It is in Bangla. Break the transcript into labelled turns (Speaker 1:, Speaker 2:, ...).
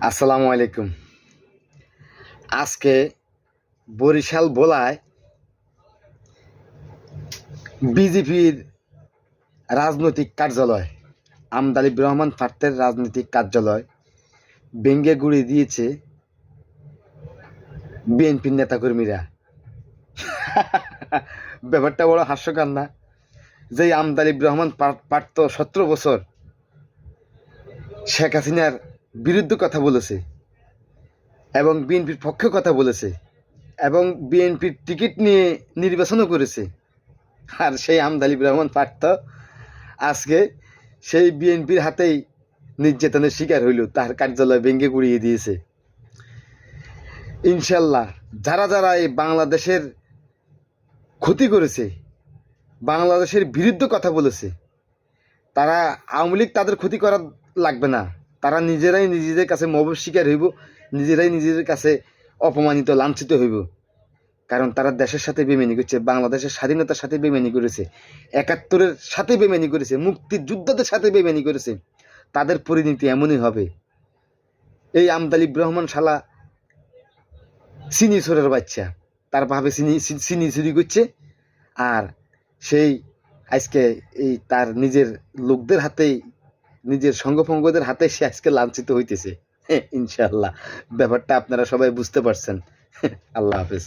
Speaker 1: আসসালামু আলাইকুম। আজকে বরিশাল বোলায় বিজেপির রাজনৈতিক কার্যালয় আমদালিব রহমান ফার্তের রাজনৈতিক কার্যালয় বেঙ্গে গুড়ি দিয়েছে বিএনপির নেতাকর্মীরা। ব্যাপারটা বড় হাস্যকর না? যে আমদালিব রহমান পার- পারত সতেরো বছর শেখ হাসিনার বিরুদ্ধে কথা বলেছে এবং বিএনপির পক্ষে কথা বলেছে এবং বিএনপির টিকিট নিয়ে নির্বাচনও করেছে। আর সেই আমদালিব রহমান পার্থ আজকে সেই বিএনপির হাতেই নির্যাতনের শিকার হইল, তার কার্যালয় ভেঙে গুড়িয়ে দিয়েছে। ইনশাল্লাহ যারা যারা এই বাংলাদেশের ক্ষতি করেছে, বাংলাদেশের বিরুদ্ধে কথা বলেছে, তারা আওয়ামী লীগ তাদের ক্ষতি করা লাগবে না। তারা নিজেরাই নিজেদের কাছে মবের শিকার হইব, নিজেরাই নিজেদের কাছে অপমানিত, লাঞ্ছিত হইব। কারণ তারা দেশের সাথে বেমেনি করছে, বাংলাদেশের স্বাধীনতার সাথে বেমেনি করেছে, একাত্তরের সাথে বেমেনি করেছে মুক্তির যোদ্ধাদের সাথে বেমেনি করেছে। তাদের পরিণতি এমনই হবে। এই আমদালিব রহমান শালা চিনি বাচ্চা, তার ভাবে চিনি চুরি করছে আর সেই আজকে এই তার নিজের লোকদের হাতেই নিজের সঙ্গফঙ্গদের হাতে সে আজকে লাঞ্ছিত হইতেছে। ইনশাল্লাহ ব্যাপারটা আপনারা সবাই বুঝতে পারছেন। আল্লাহ হাফেজ।